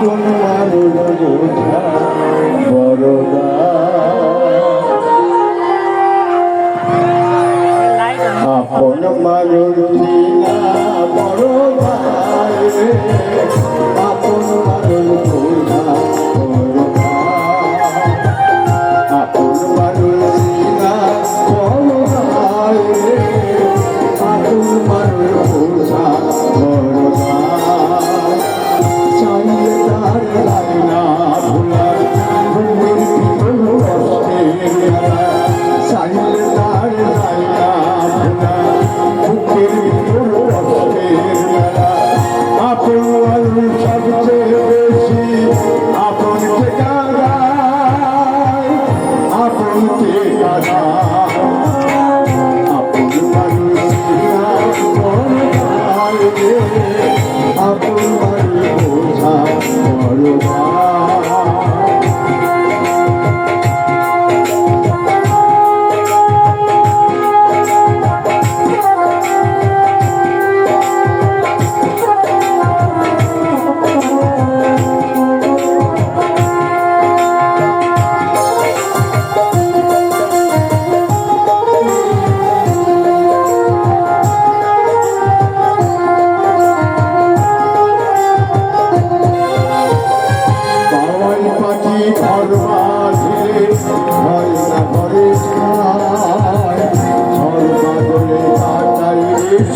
তোমার বোঝা বড়দা আপন মানুষ বড় আপনার বোঝা বড়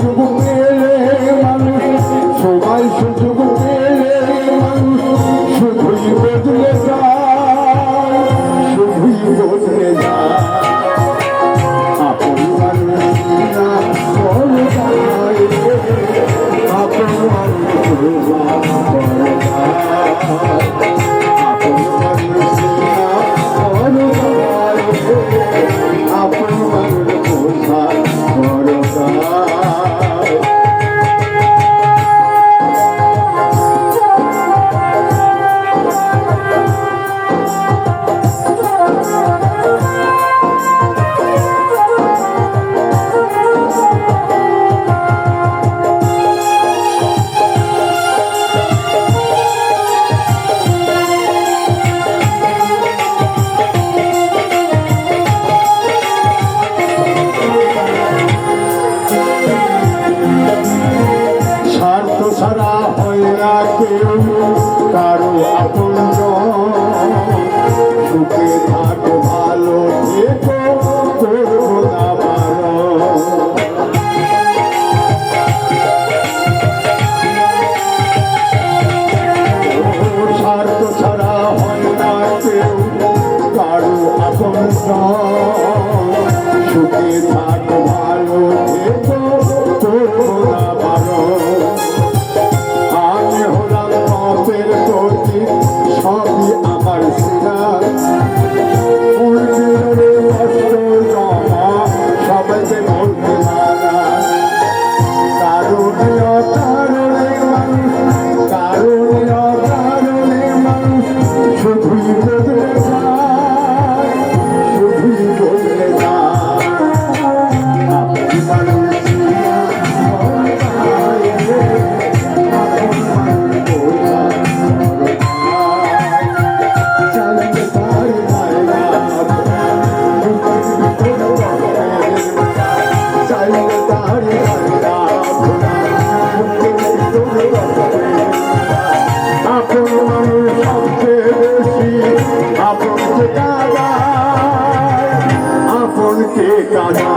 두고 কারও আপন সুখে থাকো, ভালো থেকো, করব না স্বার্থ ছাড়া হয় না কেউ, কারও আপন God.